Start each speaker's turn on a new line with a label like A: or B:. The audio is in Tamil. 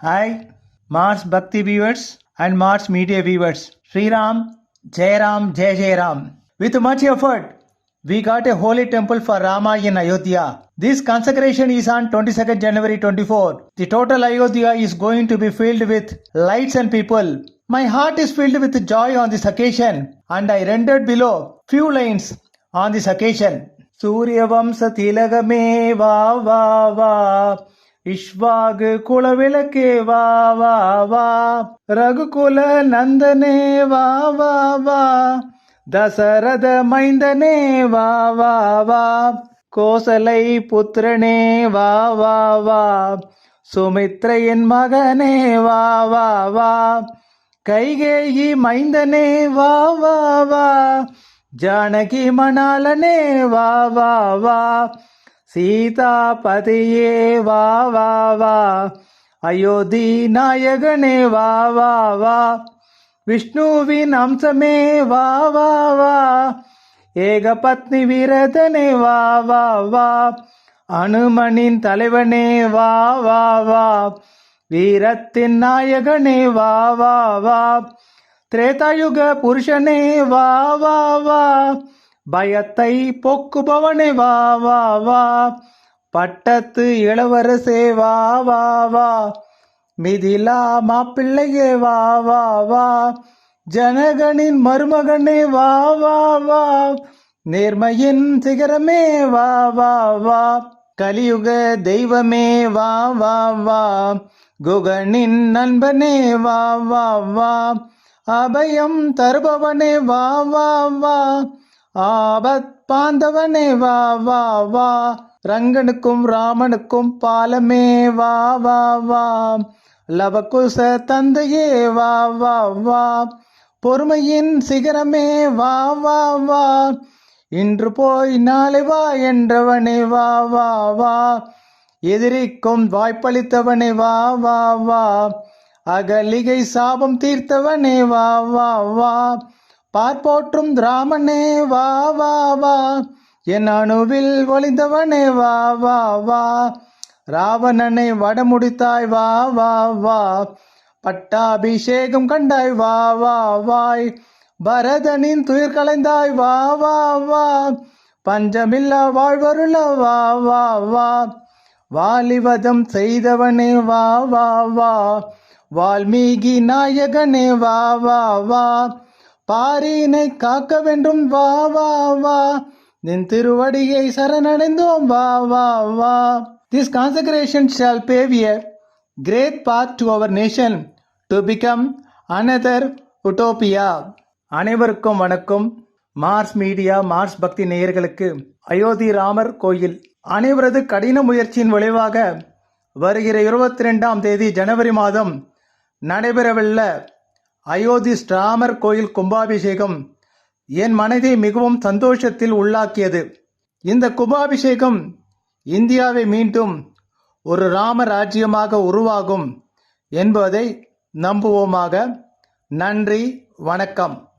A: Hi, Mars Bhakti viewers and Mars Media viewers. Sri Ram, Jai Ram, Jai Jai Ram. With much effort, we got a holy temple for Rama in Ayodhya. This consecration is on 22nd January 24. The total Ayodhya is going to be filled with lights and people. My heart is filled with joy on this occasion and I rendered below few lines on this occasion. Suryavamsa திலகமே வா வா வா இஷ்வாகு குலவிளக்கே வா வா வா. ரகுகுல நந்தனே வா வா வா. தசரத மைந்தனே வா வா வா. கோசலை புத்திரனே வா வா வா. சுமித்ரையின் மகனே வா வா வா. கைகேயி மைந்தனே வா வா வா. ஜானகி மணாலனே வா வா வா. சீதாபதியே வா வா வா அயோத்தி நாயகனே வா வா வா விஷ்ணுவின் அம்சமே வா வா வா ஏகபத்னி வீரதனே வா வா வா அனுமனின் தலைவனே வா வா வா வீரத்தின் நாயகனே வா வா வா திரேதாயுக புருஷனே வா வா வா பயத்தை போக்குபவனே வா வா வா. பட்டத்து இளவரசே வா வா வா. மிதிலா மாப்பிள்ளையே வா வா வா. ஜனகனின் மருமகனே வா வா வா. நேர்மையின் சிகரமே வா வா வா. கலியுக தெய்வமே வா வா வா. குகனின் நண்பனே வா வா வா. அபயம் தருபவனே வா வா வா. ஆபத் பாந்தவனே வா வா வா. ரங்கனுக்கும் ராமனுக்கும் பாலமே வா வா வா. லவகுச தந்தையே வா வா வா. பொறுமையின் சிகரமே வா வா வா. இன்று போய் நாளை வா என்றவனே வா வா வா. எதிரிக்கும் வாய்ப்பளித்தவனே வா வா வா. அகலிகை சாபம் தீர்த்தவனே வா வா வா. பார்ப்போற்றும் ராமனே வா வா வா. என் அணுவில் ஒளிந்தவனே வா வா வா. ராவணனை வடமுடித்தாய் வா வா வா. பட்டாபிஷேகம் கண்டாய் வா வா வாய். பரதனின் துயிர் கலைந்தாய் வா வா வா. பஞ்சமில்ல வாழ்வருள வா வா வா. வாலிவதம் செய்தவனே வா வா வா. வால்மீகி நாயகனே வா வா வா. பாரினை காக்க வேண்டும். வா வா வா. நின் திருவடியை சரணடைந்தோம். வா வா வா. This consecration shall pave a great path to our nation to become another utopia அனைவருக்கும் வணக்கம். மார்ஸ் மீடியா மார்ஸ் பக்தி நேயர்களுக்கு அயோத்தி ராமர் கோயில் அனைவரது கடின முயற்சியின் விளைவாக வருகிற இருபத்தி ரெண்டாம் தேதி ஜனவரி மாதம் நடைபெறவுள்ள அயோத்தி ஸ்ராமர் கோயில் கும்பாபிஷேகம் என் மனதை மிகவும் சந்தோஷத்தில் உள்ளாக்கியது. இந்த கும்பாபிஷேகம் இந்தியாவை மீண்டும் ஒரு ராம ராஜ்யமாக உருவாகும் என்பதை நம்புவோமாக. நன்றி வணக்கம்.